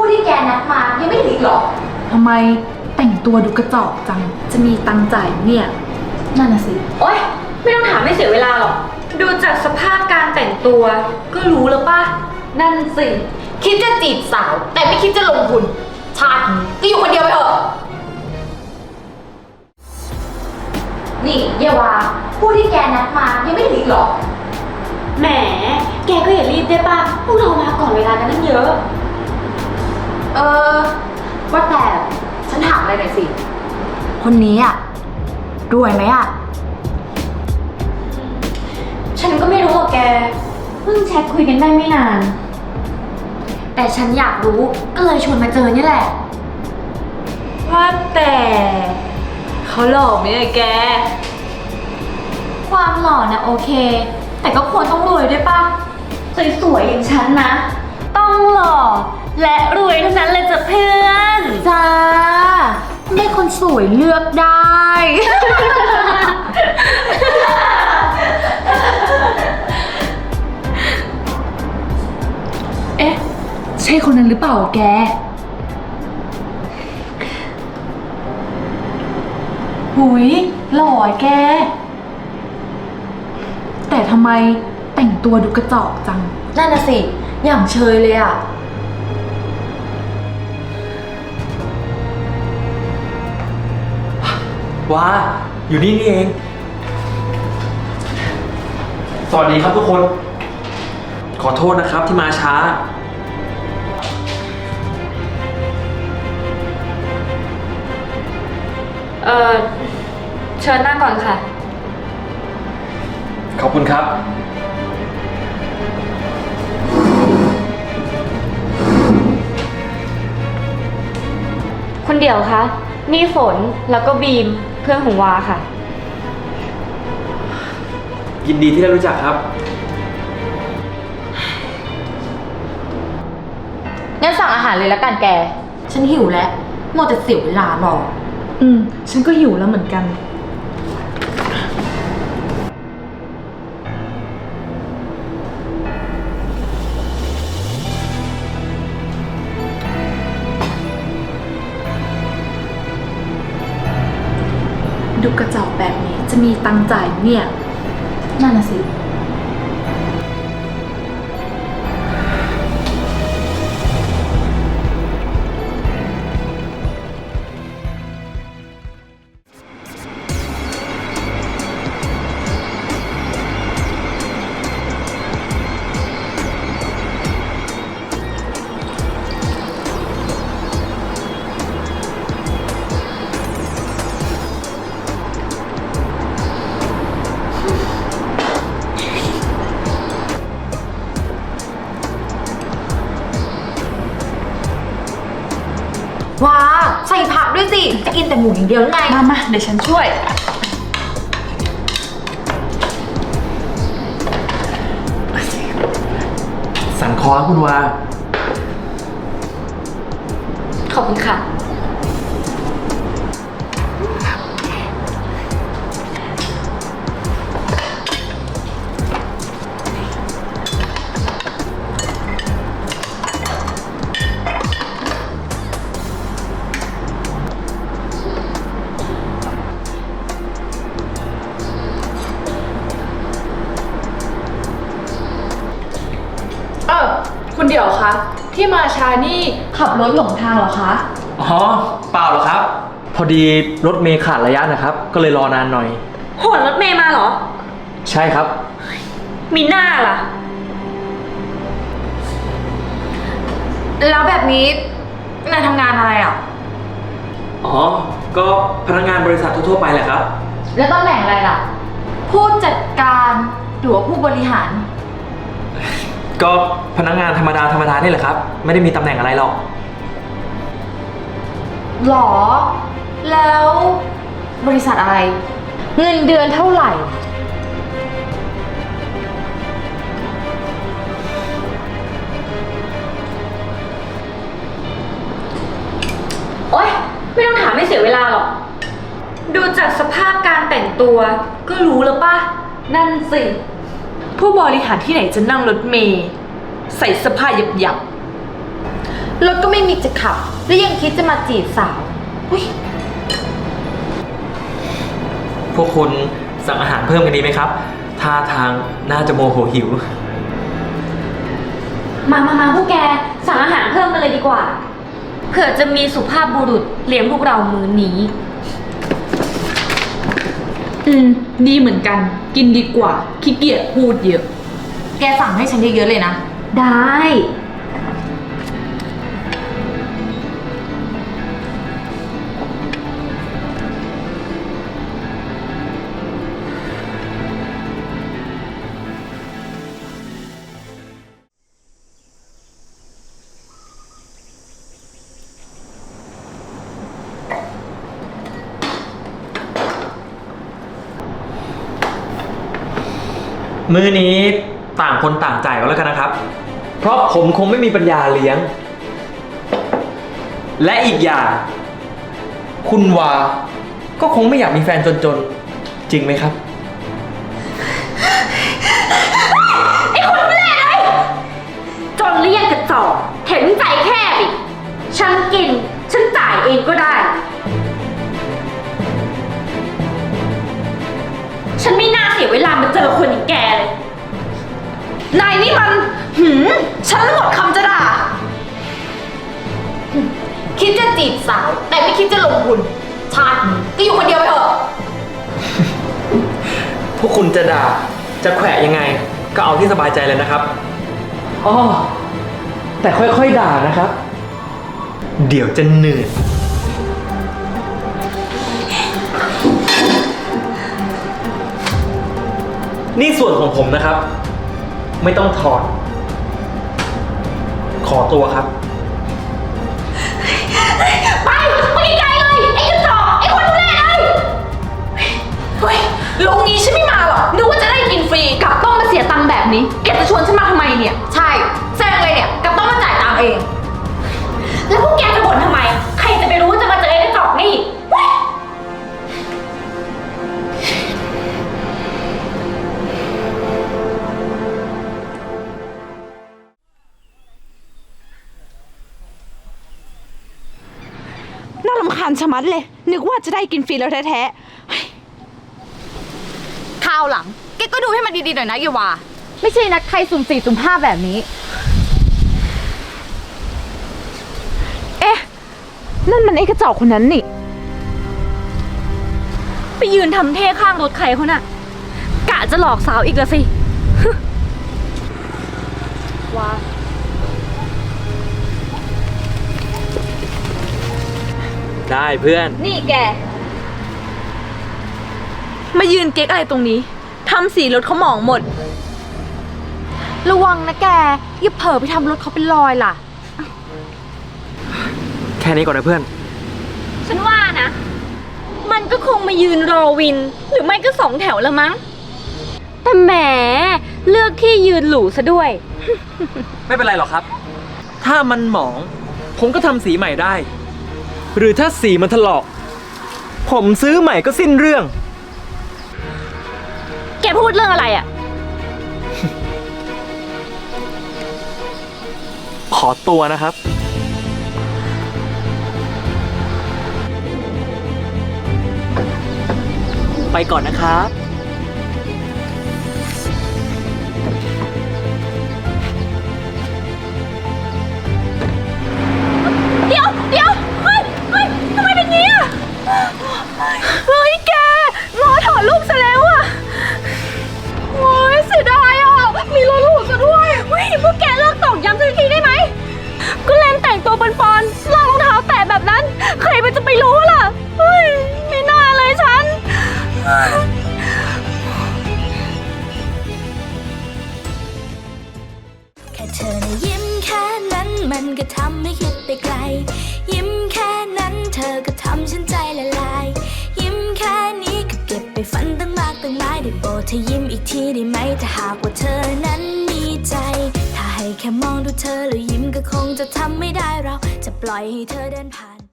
ผู้ที่แกนัดมายังไม่ถึงอีกเหรอ ทำไมแต่งตัวดูกระจอกจัง จะมีตังค์จ่ายเนี่ย นั่นน่ะสิ โอ๊ย ไม่ต้องถามไม่เสียเวลาหรอก ดูจากสภาพการแต่งตัวก็รู้แล้วป่ะ นั่นสิ คิดจะจีบสาว แต่ไม่คิดจะลงทุน ชาตินี้ก็อยู่คนเดียวไปเถอะ นี่เยาวาผู้ที่แกนัดมายังไม่ถึงอีกเหรอ แหม แกก็อย่ารีบได้ป่ะ พวกเรามาก่อนเวลากันตั้งเยอะ เออ ว่าแต่ฉันถามอะไรหน่อยสิ คนนี้อะรวยไหมอะฉันก็ไม่รู้หรอกแก เพิ่งแชทคุยกันได้ไม่นาน แต่ฉันอยากรู้ก็เลยชวนมาเจอนี่แหละ ว่าแต่เขาหล่อไหมอะแก ความหล่อนะโอเค แต่ก็ควรต้องรวยด้วยป่ะ สวยๆอย่างฉันนะ ต้องหล่อ และรวยเท่านั้นเลยจ้ะเพื่อน จ้าได้คนสวยเลือกได้ เอ๊ะ ใช่คนนั้นหรือเปล่าแก หุยหล่ออะแก แต่ทำไมแต่งตัวดูกระจอกจัง นั่นน่ะสิ อย่างเชยเลยอะ ว้า อยู่นี่นี่เอง สวัสดีครับทุกคน ขอโทษนะครับที่มาช้า เออเชิญนั่งก่อนค่ะ ขอบคุณครับ คุณเดี่ยวคะ นี่ฝนแล้วก็บีมเพื่อนของวาค่ะ ยินดีที่ได้รู้จักครับ งั้นสั่งอาหารเลยละกันแก ฉันหิวแล้วมัวแต่เสียเวลารอ อืม ฉันก็หิวแล้วเหมือนกัน มีตังค์จ่ายเนี่ย นั่นน่ะสิ หมูอย่างเดียวหรือไงมามาเดี๋ยวฉันช่วย สั่นคอครับคุณวา ขอบคุณค่ะ คุณเดี่ยวคะ ที่มาช้านี่ขับรถหลงทางเหรอคะ อ๋อ เปล่าหรอกครับ พอดีรถเมย์ขาดระยะนะครับ ก็เลยรอนานหน่อย โหนรถเมย์มาเหรอ ใช่ครับ มีหน้าล่ะ แล้วแบบนี้นายทำงานอะไรอะ อ๋อ ก็พนักงานบริษัททั่วๆไปแหละครับ แล้วตำแหน่งอะไรล่ะ ผู้จัดการหรือว่าผู้บริหาร ก็พนักงานธรรมดาธรรมดานี่แหละครับ ไม่ได้มีตำแหน่งอะไรหรอก หรอ แล้วบริษัทอะไร เงินเดือนเท่าไหร่ โอ๊ย ไม่ต้องถามไม่เสียเวลาหรอก ดูจากสภาพการแต่งตัวก็รู้แล้วป่ะ นั่นสิ ผู้บริหารที่ไหนจะนั่งรถเมย์ใส่เสื้อผ้าหยับรถก็ไม่มีจะขับ แล้วยังคิดจะมาจีบสาวอุ๊ยพวกคุณสั่งอาหารเพิ่มกันดีไหมครับท่าทางน่าจะโมโหหิว มามามาพวกแก สั่งอาหารเพิ่มมาเลยดีกว่า เผื่อจะมีสุภาพบุรุษเลี้ยงพวกเรามื้อนี้ อืม ดีเหมือนกัน กินดีกว่าขี้เกียจพูดเยอะ แกสั่งให้ฉันเยอะๆเลยนะ ได้ มื้อนี้ต่างคนต่างจ่ายก็แล้วกันนะครับ เพราะผมคงไม่มีปัญญาเลี้ยง และอีกอย่าง คุณวา ก็คงไม่อยากมีแฟนจนๆ จริงไหมครับ ไอ้คนแหลยจนเรียกกระจอกเห็นใจแคบอีกฉันกิน ฉันจ่ายเองก็ได้ ฉันไม่น่า สียเวลามาเจอคนอย่างแกเลย นายนี่มันหืมฉันหมดคำจะด่า คิดจะจีบสาว แต่ไม่คิดจะลงทุน ชาตินี้ก็อยู่คนเดียวไปเถอะ พวกคุณจะด่าจะแขวะยังไง ก็เอาที่สบายใจเลยนะครับอ๋อแต่ค่อยๆด่านะครับ เดี๋ยวจะเหนื่อย นี่ส่วนของผมนะครับ ไม่ต้องถอด ขอตัวครับ นชะมัดเลย นึกว่าจะได้กินฟรีแล้วแท้ข้าวหลังแกก็ดูให้มันดีๆหน่อยนะเยวา ไม่ใช่นัดใครสุ่มสี่สุ่มห้าแบบนี้ เอ๊ะ นั่นมันไอ้กระจอกคนนั้นนี่ ไปยืนทำเท่ข้างรถใครเขาน่ะ กะจะหลอกสาวอีกละสิ ได้เพื่อน นี่แก มายืนเก๊กอะไรตรงนี้ ทำสีรถเขาหมองหมด ระวังนะแก อย่าเผลอไปทำรถเขาเป็นรอยล่ะ แค่นี้ก่อนนะเพื่อน ฉันว่านะ มันก็คงมายืนรอวิน หรือไม่ก็สองแถวละมั้ง แต่แหม เลือกที่ยืนหรูซะด้วย ไม่เป็นไรหรอกครับ ถ้ามันหมอง ผมก็ทำสีใหม่ได้ หรือถ้าสีมันถลอก ผมซื้อใหม่ก็สิ้นเรื่อง แกพูดเรื่องอะไรอะขอตัวนะครับ ไปก่อนนะครับ เดี๋ยวเดี๋ยว เฮ้ยแกงอถอดรูปซะแล้วอะโอ้ยเสียดายอะ มีรถหรูซะด้วยเฮ้ยพวกแกเลิกตอกย้ำสักทีได้ไหมก็เล่นแต่งตัวปอนๆลองรองเท้าแตะแบบนั้น ใครมันจะไปรู้ล่ะ เฮ้ยไม่น่าเลยฉัน แค่เธอนะยิ้มแค่นั้นมันก็ทำให้คิดไปไกล ค่มองดูเธอแล้วยิ้มก็คงจะทำไม่ได้เราจะปล่อยให้เธอเดินผ่าน